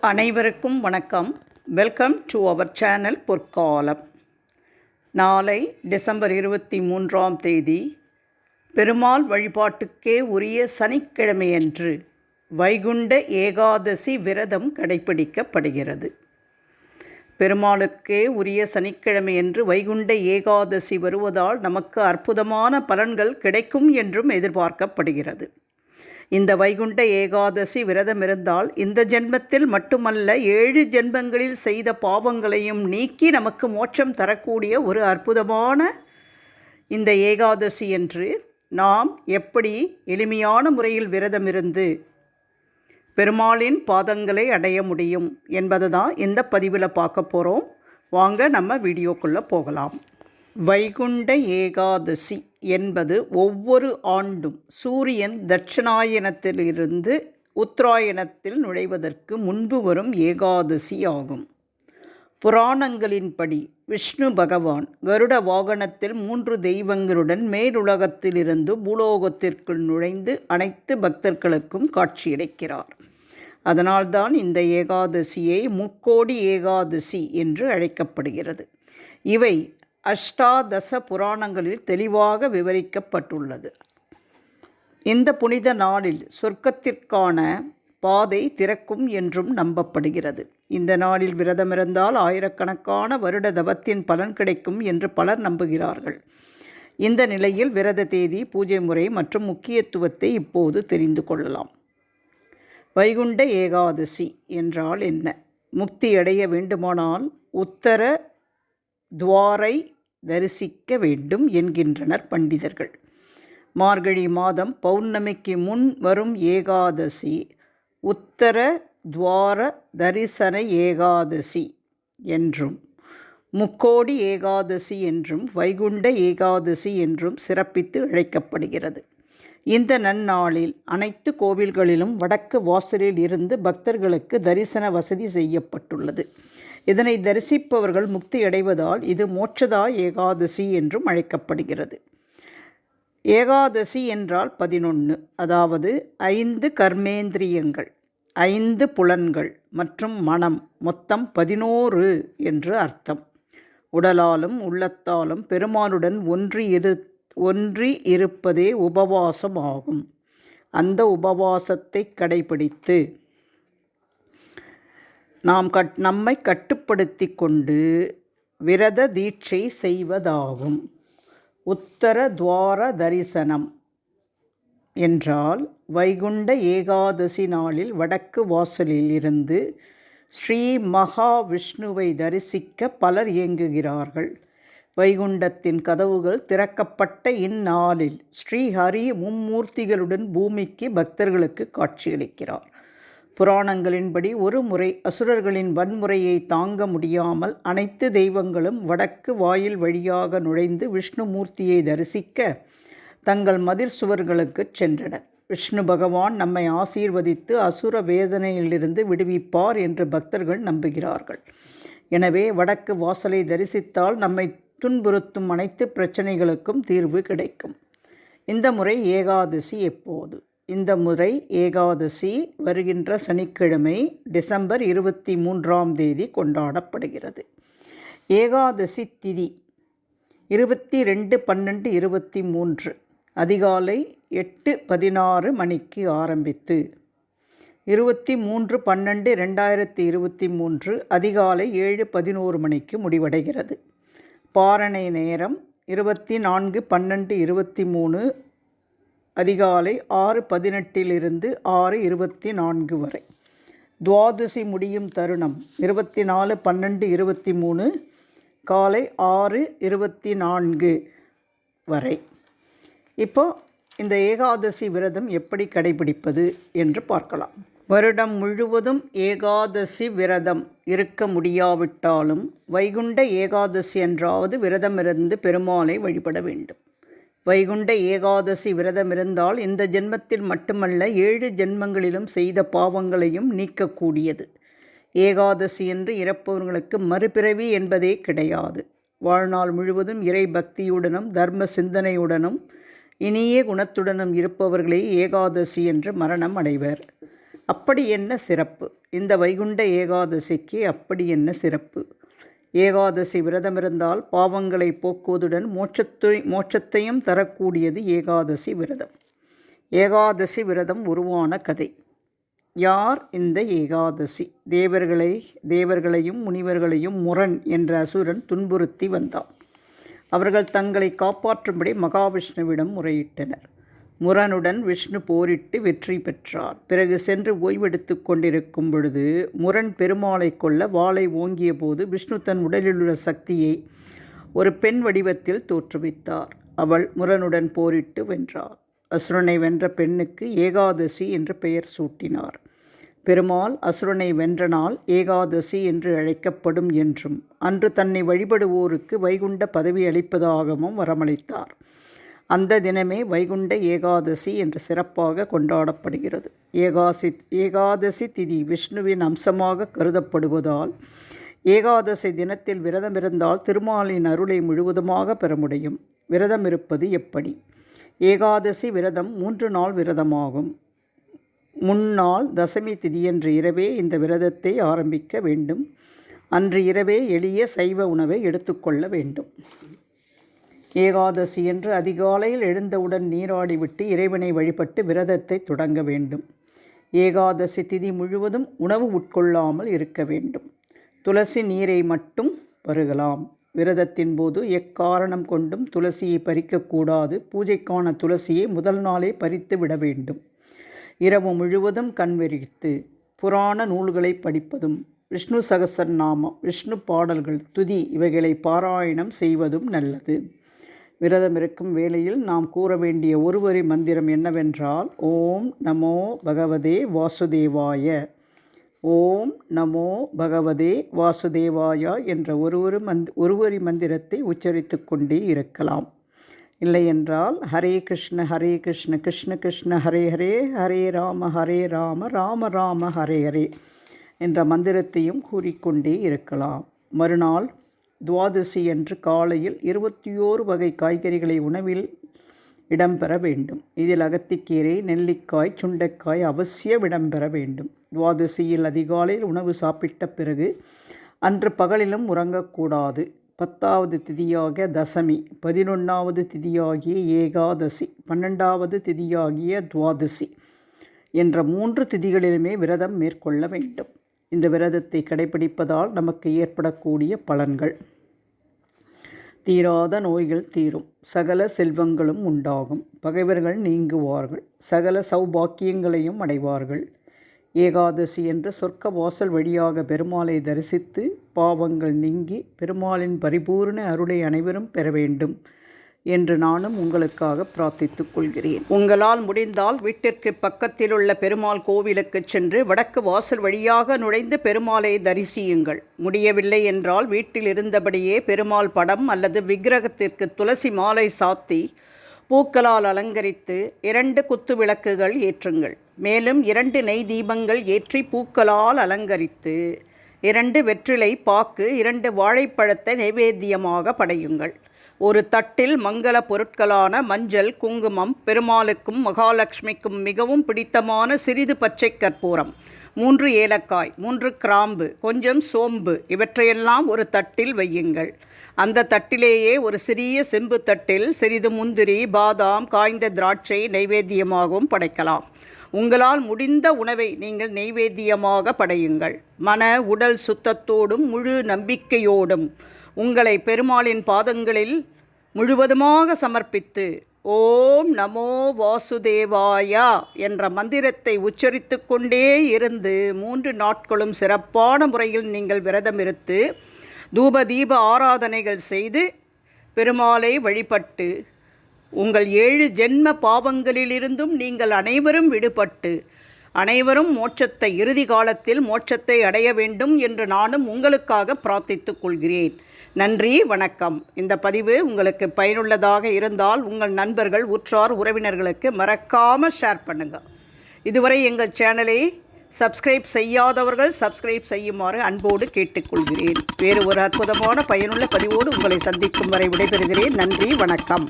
அனைவருக்கும் வணக்கம். Welcome to our channel பொற்காலம். நாளை டிசம்பர் இருபத்தி மூன்றாம் தேதி பெருமாள் வழிபாட்டுக்கே உரிய சனிக்கிழமையன்று வைகுண்ட ஏகாதசி விரதம் கடைபிடிக்கப்படுகிறது. பெருமாளுக்கே உரிய சனிக்கிழமையன்று வைகுண்ட ஏகாதசி வருவதால் நமக்கு அற்புதமான பலன்கள் கிடைக்கும் என்றும் எதிர்பார்க்கப்படுகிறது. இந்த வைகுண்ட ஏகாதசி விரதம் இருந்தால் இந்த ஜென்மத்தில் மட்டுமல்ல ஏழு ஜென்மங்களில் செய்த பாவங்களையும் நீக்கி நமக்கு மோட்சம் தரக்கூடிய ஒரு அற்புதமான இந்த ஏகாதசி என்று நாம் எப்படி எளிமையான முறையில் விரதம் இருந்து பெருமாளின் பாதங்களை அடைய முடியும் என்பது தான் இந்த பதிவில் பார்க்க போகிறோம் வாங்க நம்ம வீடியோக்குள்ளே போகலாம். வைகுண்ட ஏகாதசி. என்பது ஒவ்வொரு ஆண்டும் சூரியன் தட்சிணாயனத்திலிருந்து உத்தராயணத்தில் நுழைவதற்கு முன்பு வரும் ஏகாதசி ஆகும். புராணங்களின்படி விஷ்ணு பகவான் கருட வாகனத்தில் மூன்று தெய்வங்களுடன் மேலுலகத்திலிருந்து பூலோகத்திற்குள் நுழைந்து அனைத்து பக்தர்களுக்கும் காட்சியளிக்கிறார். அதனால்தான் இந்த ஏகாதசியை முக்கோடி ஏகாதசி என்று அழைக்கப்படுகிறது. இவை அஷ்டாதச புராணங்களில் தெளிவாக விவரிக்கப்பட்டுள்ளது. இந்த புனித நாளில் சொர்க்கத்திற்கான பாதை திறக்கும் என்றும் நம்பப்படுகிறது. இந்த நாளில் விரதமிருந்தால் ஆயிரக்கணக்கான வருட தவத்தின் பலன் கிடைக்கும் என்று பலர் நம்புகிறார்கள். இந்த நிலையில் விரத தேதி பூஜை முறை மற்றும் முக்கியத்துவத்தை இப்போது தெரிந்து கொள்ளலாம். வைகுண்ட ஏகாதசி என்றால் என்ன? முக்தி அடைய வேண்டுமானால் உத்தர துவாரை தரிசிக்க வேண்டும் என்கின்றனர் பண்டிதர்கள். மார்கழி மாதம் பௌர்ணமிக்கு முன் வரும் ஏகாதசி உத்தர துவார தரிசன ஏகாதசி என்றும் முக்கோடி ஏகாதசி என்றும் வைகுண்ட ஏகாதசி என்றும் சிறப்பித்து அழைக்கப்படுகிறது. இந்த நன்னாளில் அனைத்து கோவில்களிலும் வடக்கு வாசலில் இருந்து பக்தர்களுக்கு தரிசன வசதி செய்யப்பட்டுள்ளது. இதனை தரிசிப்பவர்கள் முக்தி அடைவதால் இது மோட்சதா ஏகாதசி என்றும் அழைக்கப்படுகிறது. ஏகாதசி என்றால் பதினொன்று அதாவது ஐந்து கர்மேந்திரியங்கள் ஐந்து புலன்கள் மற்றும் மனம் மொத்தம் பதினோரு என்று அர்த்தம். உடலாலும் உள்ளத்தாலும் பெருமானுடன் ஒன்றி இரு ஒன்றி இருப்பதே உபவாசம் ஆகும். அந்த உபவாசத்தை கடைபிடித்து நாம் கட் நம்மை கட்டுப்படுத்தி கொண்டு விரத தீட்சை செய்வதாகும். உத்தர துவார தரிசனம் என்றால் வைகுண்ட ஏகாதசி நாளில் வடக்கு வாசலில் இருந்து ஸ்ரீ மகாவிஷ்ணுவை தரிசிக்க பலர் இயங்குகிறார்கள். வைகுண்டத்தின் கதவுகள் திறக்கப்பட்ட இந்நாளில் ஸ்ரீஹரி மும்மூர்த்திகளுடன் பூமிக்கு பக்தர்களுக்கு காட்சியளிக்கிறார். புராணங்களின்படி ஒரு முறை அசுரர்களின் வன்முறையை தாங்க முடியாமல் அனைத்து தெய்வங்களும் வடக்கு வாயில் வழியாக நுழைந்து விஷ்ணுமூர்த்தியை தரிசிக்க தங்கள் மதிர் சுவர்களுக்கு சென்றனர். விஷ்ணு பகவான் நம்மை ஆசீர்வதித்து அசுர வேதனையிலிருந்து விடுவிப்பார் என்று பக்தர்கள் நம்புகிறார்கள். எனவே வடக்கு வாசலை தரிசித்தால் நம்மை துன்புறுத்தும் அனைத்து பிரச்சனைகளுக்கும் தீர்வு கிடைக்கும். இந்த முறை ஏகாதசி எப்போது? இந்த முறை ஏகாதசி வருகின்ற சனிக்கிழமை டிசம்பர் இருபத்தி மூன்றாம் தேதி கொண்டாடப்படுகிறது. ஏகாதசி திதி இருபத்தி ரெண்டு பன்னெண்டு இருபத்தி மூன்று அதிகாலை எட்டு பதினாறு மணிக்கு ஆரம்பித்து இருபத்தி மூன்று பன்னெண்டு ரெண்டாயிரத்தி இருபத்தி மூன்று அதிகாலை ஏழு பதினோரு மணிக்கு முடிவடைகிறது. பாரணை நேரம் இருபத்தி நான்கு பன்னெண்டு இருபத்தி மூணு அதிகாலை ஆறு பதினெட்டிலிருந்து ஆறு இருபத்தி நான்கு வரை. துவாதசி முடியும் தருணம் இருபத்தி நாலு பன்னெண்டு இருபத்தி மூணு காலை ஆறு இருபத்தி நான்கு வரை. இப்போ இந்த ஏகாதசி விரதம் எப்படி கடைபிடிப்பது என்று பார்க்கலாம். வருடம் முழுவதும் ஏகாதசி விரதம் இருக்க முடியாவிட்டாலும் வைகுண்ட ஏகாதசி என்றாவது விரதமிருந்து பெருமாளை வழிபட வேண்டும். வைகுண்ட ஏகாதசி விரதம் இருந்தால் இந்த ஜென்மத்தில் மட்டுமல்ல ஏழு ஜென்மங்களிலும் செய்த பாவங்களையும் நீக்கக்கூடியது. ஏகாதசி என்று இறப்பவர்களுக்கு மறுபிறவி என்பதே கிடையாது. வாழ்நாள் முழுவதும் இறை பக்தியுடனும் தர்ம சிந்தனையுடனும் இனிய குணத்துடனும் இருப்பவர்களே ஏகாதசி என்று மரணம் அடைவர். அப்படி என்ன சிறப்பு? இந்த வைகுண்ட ஏகாதசிக்கு அப்படி என்ன சிறப்பு? ஏகாதசி விரதம் இருந்தால் பாவங்களை போக்குவதுடன் மோட்சத்தை மோட்சத்தையும் தரக்கூடியது ஏகாதசி விரதம். ஏகாதசி விரதம் உருவான கதை. யார் இந்த ஏகாதசி? தேவர்களை தேவர்களையும் முனிவர்களையும் முரண் என்ற அசுரன் துன்புறுத்தி வந்தான். அவர்கள் தங்களை காப்பாற்றும்படி மகாவிஷ்ணுவிடம் முறையிட்டனர். முரனுடன் விஷ்ணு போரிட்டு வெற்றி பெற்றார். பிறகு சென்று ஓய்வெடுத்து கொண்டிருக்கும் பொழுது முரண் பெருமாளை கொள்ள வாளை ஓங்கிய போது விஷ்ணு தன் உடலிலுள்ள சக்தியை ஒரு பெண் வடிவத்தில் தோற்றுவித்தார். அவள் முரனுடன் போரிட்டு வென்றார் அசுரனை வென்ற பெண்ணுக்கு ஏகாதசி என்று பெயர் சூட்டினார். பெருமாள் அசுரனை வென்ற நாள் ஏகாதசி என்று அழைக்கப்படும் என்றும் அன்று தன்னை வழிபடுவோருக்கு வைகுண்ட பதவி அளிப்பதாகவும் வரமளித்தார். அந்த தினமே வைகுண்ட ஏகாதசி என்று சிறப்பாக கொண்டாடப்படுகிறது. ஏகாசி ஏகாதசி திதி விஷ்ணுவின் அம்சமாக கருதப்படுவதால் ஏகாதசி தினத்தில் விரதம் இருந்தால் திருமாலின் அருளை முழுவதுமாக பெற முடியும். விரதம் இருப்பது எப்படி? ஏகாதசி விரதம் மூன்று நாள் விரதமாகும். முன்னாள் தசமி திதியன்று இரவே இந்த விரதத்தை ஆரம்பிக்க வேண்டும். அன்று இரவே எளிய சைவ உணவை எடுத்துக்கொள்ள வேண்டும். ஏகாதசி என்று அதிகாலையில் எழுந்தவுடன் நீராடிவிட்டு இறைவனை வழிபட்டு விரதத்தை தொடங்க வேண்டும். ஏகாதசி திதி முழுவதும் உணவு உட்கொள்ளாமல் இருக்க வேண்டும். துளசி நீரை மட்டும் பருகலாம். விரதத்தின் போது எக்காரணம் கொண்டும் துளசியை பறிக்கக்கூடாது. பூஜைக்கான துளசியை முதல் நாளே பறித்து விட வேண்டும். இரவு முழுவதும் கண்வெறித்து புராண நூல்களை படிப்பதும் விஷ்ணு சகசர் நாமம் விஷ்ணு பாடல்கள் துதி இவைகளை பாராயணம் செய்வதும் நல்லது. விரதம் இருக்கும் வேளையில் நாம் கூற வேண்டிய ஒருவரி மந்திரம் என்னவென்றால் ஓம் நமோ பகவதே வாசுதேவாய. ஓம் நமோ பகவதே வாசுதேவாயா என்ற ஒரு ஒரு மந்த் ஒருவரி மந்திரத்தை உச்சரித்து கொண்டே இருக்கலாம். இல்லையென்றால் ஹரே கிருஷ்ண ஹரே கிருஷ்ண கிருஷ்ண கிருஷ்ண ஹரே ஹரே ஹரே ராம ஹரே ராம ராம ராம ஹரே ஹரே என்ற மந்திரத்தையும் கூறிக்கொண்டே இருக்கலாம். மறுநாள் துவாதசி என்று காலையில் இருபத்தி ஓரு வகை காய்கறிகளை உணவில் இடம்பெற வேண்டும். இதில் அகத்திக்கீரை நெல்லிக்காய் சுண்டைக்காய் அவசியம் இடம்பெற வேண்டும். துவாதசியில் அதிகாலையில் உணவு சாப்பிட்ட பிறகு அன்று பகலிலும் உறங்கக்கூடாது. பத்தாவது திதியாக தசமி பதினொன்றாவது திதியாகிய ஏகாதசி பன்னெண்டாவது திதியாகிய துவாதசி என்ற மூன்று திதிகளிலுமே விரதம் மேற்கொள்ள வேண்டும். இந்த விரதத்தை கடைபிடிப்பதால் நமக்கு ஏற்படக்கூடிய பலன்கள். தீராத நோய்கள் தீரும். சகல செல்வங்களும் உண்டாகும். பகைவர்கள் நீங்குவார்கள். சகல சௌபாக்கியங்களையும் அடைவார்கள். ஏகாதசி என்ற சொர்க்க வாசல் வழியாக பெருமாளை தரிசித்து பாவங்கள் நீங்கி பெருமாளின் பரிபூர்ண அருளை அனைவரும் பெற வேண்டும். என்று நானும் உங்களுக்காக பிரார்த்தித்துக் கொள்கிறேன். உங்களால் முடிந்தால் வீட்டிற்கு பக்கத்தில் உள்ள பெருமாள் கோவிலுக்கு சென்று வடக்கு வாசல் வழியாக நுழைந்து பெருமாளை தரிசியுங்கள். முடியவில்லை என்றால் வீட்டில் இருந்தபடியே பெருமாள் படம் அல்லது விக்கிரகத்திற்கு துளசி மாலை சாத்தி பூக்களால் அலங்கரித்து இரண்டு குத்து விளக்குகள் ஏற்றுங்கள். மேலும் இரண்டு நெய் தீபங்கள் ஏற்றி பூக்களால் அலங்கரித்து இரண்டு வெற்றிலை பாக்கு இரண்டு வாழைப்பழத்தை நைவேத்தியமாக படையுங்கள். ஒரு தட்டில் மங்கள பொருட்களான மஞ்சள் குங்குமம் பெருமாளுக்கும் மகாலட்சுமிக்கும் மிகவும் பிடித்தமான சிறிது பச்சை கற்பூரம். மூன்று ஏலக்காய் மூன்று கிராம்பு கொஞ்சம் சோம்பு இவற்றையெல்லாம் ஒரு தட்டில் வையுங்கள். அந்த தட்டிலேயே ஒரு சிறிய செம்பு தட்டில் சிறிது முந்திரி பாதாம் காய்ந்த திராட்சை நைவேத்தியமாகவும் படைக்கலாம். உங்களால் முடிந்த உணவை நீங்கள் நெய்வேத்தியமாக படையுங்கள். மன உடல் சுத்தத்தோடும் முழு நம்பிக்கையோடும். உங்களை பெருமாளின் பாதங்களில் முழுவதுமாக சமர்ப்பித்து ஓம் நமோ வாசுதேவாயா என்ற மந்திரத்தை உச்சரித்து கொண்டே இருந்து மூன்று நாட்களும் சிறப்பான முறையில் நீங்கள் விரதம் இருத்து தூப தீப ஆராதனைகள் செய்து பெருமாளை வழிபட்டு உங்கள் ஏழு ஜென்ம பாவங்களிலிருந்தும் நீங்கள் அனைவரும் விடுபட்டு அனைவரும் மோட்சத்தை இறுதி காலத்தில் மோட்சத்தை அடைய வேண்டும் என்று நானும் உங்களுக்காக பிரார்த்தித்துக் கொள்கிறேன். நன்றி வணக்கம். இந்த பதிவு உங்களுக்கு பயனுள்ளதாக இருந்தால் உங்கள் நண்பர்கள் உற்றார் உறவினர்களுக்கு மறக்காமல் ஷேர் பண்ணுங்கள் இதுவரை எங்கள் சேனலை சப்ஸ்கிரைப் செய்யாதவர்கள் சப்ஸ்கிரைப் செய்யுமாறு அன்போடு கேட்டுக்கொள்கிறேன். வேறு ஒரு அற்புதமான பயனுள்ள பதிவோடு உங்களை சந்திக்கும் வரை விடைபெறுகிறேன். நன்றி வணக்கம்.